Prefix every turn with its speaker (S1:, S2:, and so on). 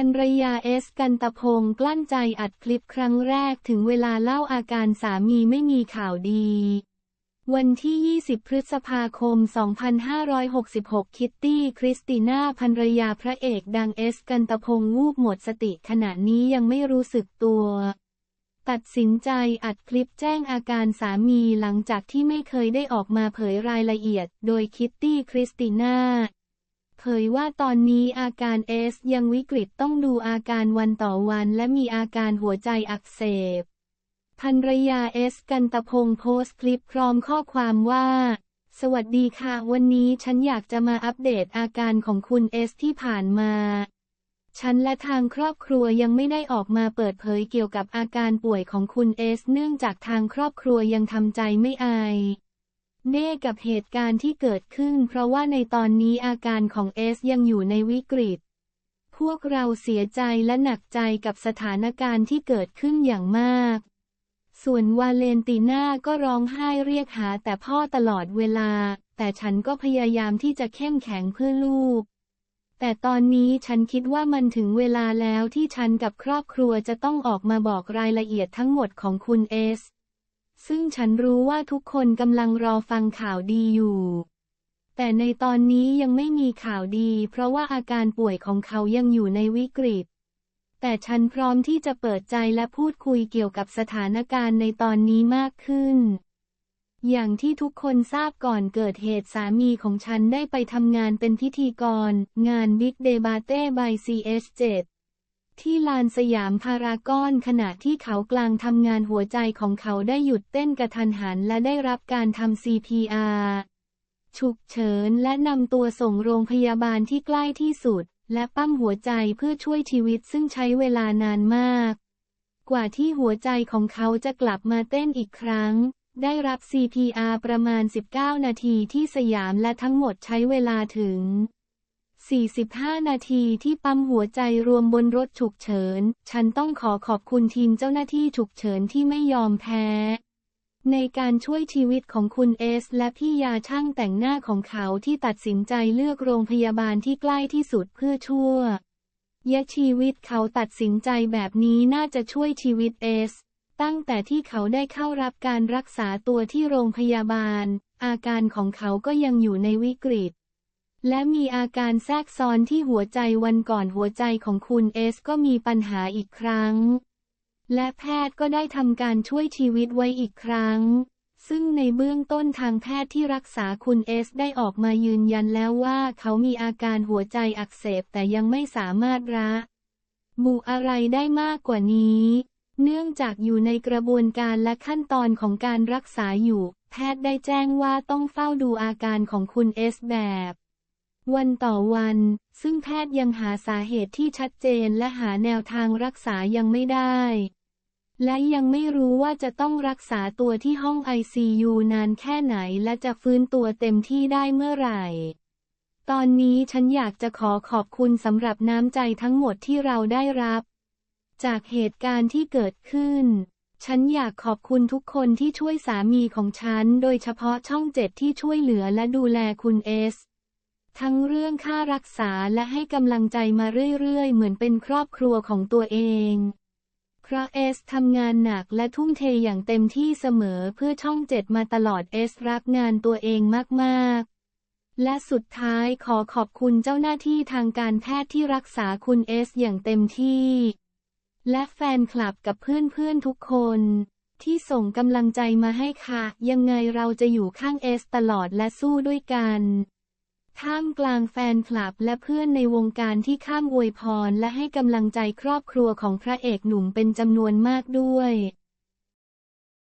S1: ภรรยาเอสกันตะพงศ์กลั้นใจอัดคลิปครั้งแรกถึงเวลาเล่าอาการสามีไม่มีข่าวดี วันที่ 20 พฤษภาคม 2566 คิตตี้คริสติน่าภรรยาพระเอกดังเอสกันตะพงศ์วูบหมดสติขณะนี้ยังไม่รู้สึกตัว ตัดสินใจอัดคลิปแจ้งอาการสามีหลังจากที่ไม่เคยได้ออกมาเผยรายละเอียด โดยคิตตี้คริสติน่า เผยว่าตอนนี้อาการเอสยังวิกฤตต้องดูอาการวันต่อวันและมีอาการหัวใจอักเสบภรรยาเอสกันตะพงโพสต์คลิปพร้อมข้อความว่า สวัสดีค่ะ วันนี้ฉันอยากจะมาอัปเดตอาการของคุณเอสที่ผ่านมา ฉันและทางครอบครัวยังไม่ได้ออกมาเปิดเผยเกี่ยวกับอาการป่วยของคุณเอส เนื่องจากทางครอบครัวยังทำใจไม่อาย เน่กับเหตุการณ์ที่เกิดขึ้น เพราะว่าในตอนนี้อาการของเอสยังอยู่ในวิกฤต พวกเราเสียใจและหนักใจกับสถานการณ์ที่เกิดขึ้นอย่างมาก ส่วนวาเลนติน่าก็ร้องไห้เรียกหาแต่พ่อตลอดเวลา แต่ฉันก็พยายามที่จะเข้มแข็งเพื่อลูก แต่ตอนนี้ฉันคิดว่ามันถึงเวลาแล้วที่ฉันกับครอบครัวจะต้องออกมาบอกรายละเอียดทั้งหมดของคุณเอส ซึ่งฉันรู้ว่าทุกคนกำลังรอฟังข่าวดีอยู่ แต่ในตอนนี้ยังไม่มีข่าวดี เพราะว่าอาการป่วยของเขายังอยู่ในวิกฤต แต่ฉันพร้อมที่จะเปิดใจและพูดคุยเกี่ยวกับสถานการณ์ในตอนนี้มากขึ้น อย่างที่ทุกคนทราบก่อนเกิดเหตุสามีของฉันได้ไปทำงานเป็นพิธีกร งาน Big Debate by CS7 ที่ลานสยามพารากอนขณะที่เขากลางทำงานหัวใจของเขาได้หยุดเต้นกระทันหันและได้รับการทำ CPR ฉุกเฉินและนำตัวส่งโรงพยาบาลที่ใกล้ที่สุด และปั้มหัวใจเพื่อช่วยชีวิตซึ่งใช้เวลานานมาก กว่าที่หัวใจของเขาจะกลับมาเต้นอีกครั้ง ได้รับ CPR ประมาณ 19 นาทีที่สยามและทั้งหมดใช้เวลาถึง 45 นาทีที่ปั๊มหัวใจรวมบนรถฉุกเฉิน ฉันต้องขอขอบคุณทีมเจ้าหน้าที่ฉุกเฉินที่ไม่ยอมแพ้ ในการช่วยชีวิตของคุณเอส และพี่ยาช่างแต่งหน้าของเขาที่ตัดสินใจเลือกโรงพยาบาลที่ใกล้ที่สุดเพื่อช่วยยะชีวิตเขาตัดสินใจแบบนี้น่าจะช่วยชีวิตเอส ตั้งแต่ที่เขาได้เข้ารับการรักษาตัวที่โรงพยาบาล อาการของเขาก็ยังอยู่ในวิกฤต และมีอาการแทรกซ้อนที่หัวใจวันก่อนหัวใจของคุณเอสก็มีปัญหาอีกครั้ง และแพทย์ก็ได้ทำการช่วยชีวิตไว้อีกครั้ง ซึ่งในเบื้องต้นทางแพทย์ที่รักษาคุณเอสได้ออกมายืนยันแล้วว่าเขามีอาการหัวใจอักเสบแต่ยังไม่สามารถระบุอะไรได้มากกว่านี้ เนื่องจากอยู่ในกระบวนการและขั้นตอนของการรักษาอยู่ แพทย์ได้แจ้งว่าต้องเฝ้าดูอาการของคุณเอสแบบ วันต่อวัน ซึ่งแพทย์ยังหาสาเหตุที่ชัดเจนและหาแนวทางรักษายังไม่ได้ และยังไม่รู้ว่าจะต้องรักษาตัวที่ห้อง ICU นานแค่ไหนและจะฟื้นตัวเต็มที่ได้เมื่อไหร่ ตอนนี้ฉันอยากจะขอขอบคุณสำหรับน้ำใจทั้งหมดที่เราได้รับ จากเหตุการณ์ที่เกิดขึ้นฉันอยากขอบคุณทุกคนที่ช่วยสามีของฉัน โดยเฉพาะช่องเจ็ดที่ช่วยเหลือและดูแลคุณเอส ทั้งเรื่องค่ารักษาและให้กำลังใจมาเรื่อยๆ เหมือนเป็นครอบครัวของตัวเองเพราะเอสทำงานหนักและทุ่มเทอย่างเต็มที่เสมอเพื่อช่องเจ็ดมาตลอดเอสรักงานตัวเองมากๆ และสุดท้ายขอขอบคุณเจ้าหน้าที่ทางการแพทย์ที่รักษาคุณเอสอย่างเต็มที่ และแฟนคลับกับเพื่อนๆทุกคนที่ส่งกำลังใจมาให้ค่ะ ยังไงเราจะอยู่ข้างเอสตลอดและสู้ด้วยกัน ท่ามกลางแฟนคลับและเพื่อนในวงการที่ข้ามอวยพรและให้กำลังใจครอบครัวของพระเอกหนุ่มเป็นจำนวนมากด้วย